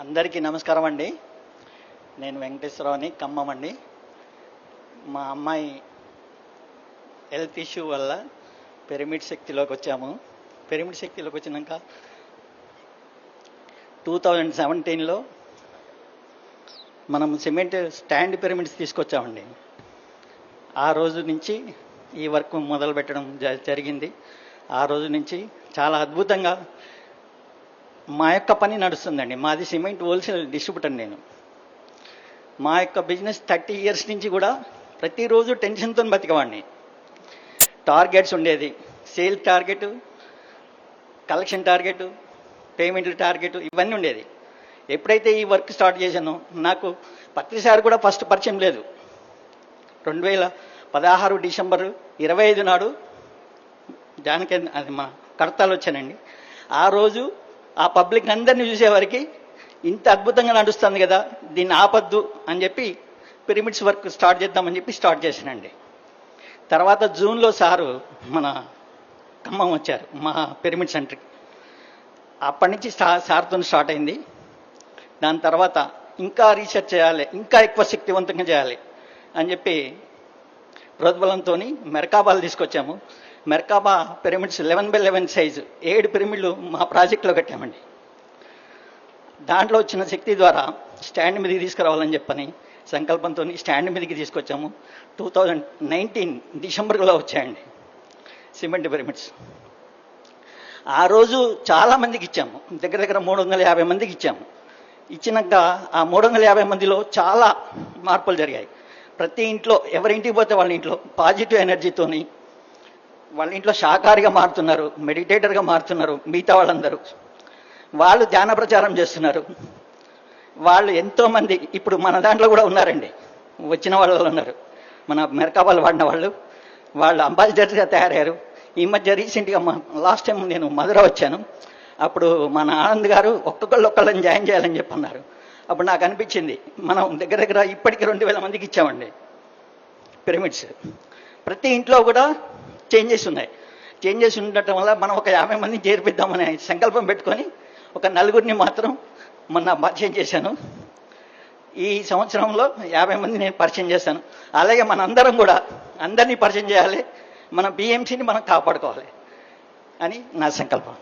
అందరికీ నమస్కారం అండి. నేను వెంకటేశ్వరరావుని ఖమ్మం అండి. మా అమ్మాయి హెల్త్ ఇష్యూ వల్ల పిరమిడ్ శక్తిలోకి వచ్చాము. పిరమిడ్ శక్తిలోకి వచ్చినాక టూ థౌజండ్ సెవెంటీన్లో మనం సిమెంట్ స్టాండ్ పిరమిడ్స్ తీసుకొచ్చామండి. ఆ రోజు నుంచి ఈ వర్క్ మొదలు పెట్టడం జ- జరిగింది. ఆ రోజు నుంచి చాలా అద్భుతంగా మా యొక్క పని నడుస్తుందండి. మాది సిమెంట్ హోల్సేల్ డిస్ట్రిబ్యూటర్ నేను. మా యొక్క బిజినెస్ థర్టీ ఇయర్స్ నుంచి కూడా ప్రతిరోజు టెన్షన్తో బతికవాడిని. టార్గెట్స్ ఉండేది. Sale target collection target payment target ఇవన్నీ ఉండేది. ఎప్పుడైతే ఈ వర్క్ స్టార్ట్ చేశానో నాకు పత్రిసారి కూడా ఫస్ట్ పరిచయం లేదు. రెండు వేల పదహారు డిసెంబర్ ఇరవై ఐదు నాడు జానకి అది మా కడతాలు వచ్చానండి ఆ రోజు ఆ పబ్లిక్ అందరినీ చూసేవారికి ఇంత అద్భుతంగా నడుస్తుంది కదా దీన్ని ఆపద్దు అని చెప్పి పిరమిడ్స్ వర్క్ స్టార్ట్ చేద్దామని చెప్పి స్టార్ట్ చేశానండి. తర్వాత జూన్లో సారు మన ఖమ్మం వచ్చారు మా పిరమిడ్ సెంటర్కి అప్పటి నుంచి స్టా సార్తో స్టార్ట్ అయింది. దాని తర్వాత ఇంకా రీసెర్చ్ చేయాలి ఇంకా ఎక్కువ శక్తివంతంగా చేయాలి అని చెప్పి ప్రోద్బలంతో మెరకాబాలు తీసుకొచ్చాము. Merkaba pyramids eleven by eleven size ఏడు పిరమిడ్లు మా ప్రాజెక్ట్లో కట్టామండి. దాంట్లో వచ్చిన శక్తి ద్వారా స్టాండ్ మీదకి తీసుకురావాలని చెప్పని సంకల్పంతో స్టాండ్ మీదకి తీసుకొచ్చాము. టూ థౌజండ్ నైన్టీన్ డిసెంబర్లో వచ్చాయండి సిమెంట్ పిరమిడ్స్. ఆ రోజు చాలా మందికి ఇచ్చాము. దగ్గర దగ్గర మూడు వందల యాభై మందికి ఇచ్చాము. ఇచ్చినాక ఆ మూడు వందల యాభై మందిలో చాలా మార్పులు జరిగాయి. ప్రతి ఇంట్లో ఎవరి ఇంటికి పోతే వాళ్ళ ఇంట్లో పాజిటివ్ ఎనర్జీతోని వాళ్ళ ఇంట్లో శాకారిగా మారుతున్నారు మెడిటేటర్గా మారుతున్నారు మిగతా వాళ్ళందరూ. వాళ్ళు ధ్యాన ప్రచారం చేస్తున్నారు. వాళ్ళు ఎంతోమంది ఇప్పుడు మన దాంట్లో కూడా ఉన్నారండి. వచ్చిన వాళ్ళు ఉన్నారు. మన మెరకాబాల్ వాడిన వాళ్ళు. వాళ్ళు అంబాసిడర్గా తయారయ్యారు. ఈ మధ్య రీసెంట్గా లాస్ట్ టైం నేను మధుర వచ్చాను. అప్పుడు మన ఆనంద్ గారు ఒక్కొక్కళ్ళు ఒక్కళ్ళని జాయిన్ చేయాలని చెప్పన్నారు. అప్పుడు నాకు అనిపించింది మనం దగ్గర దగ్గర ఇప్పటికి రెండు వేల మందికి ఇచ్చామండి. పిరమిడ్స్ ప్రతి ఇంట్లో కూడా చేంజెస్ ఉన్నాయి. చేంజెస్ ఉండటం వల్ల మనం ఒక యాభై మందిని చేర్పిద్దామనే సంకల్పం పెట్టుకొని ఒక నలుగురిని మాత్రం మొన్న పరిచయం చేశాను. ఈ సంవత్సరంలో యాభై మంది నేను పరిచయం చేశాను. అలాగే మనందరం కూడా అందరినీ పరిచయం చేయాలి. మన బిఎంసీని మనం కాపాడుకోవాలి అని నా సంకల్పం.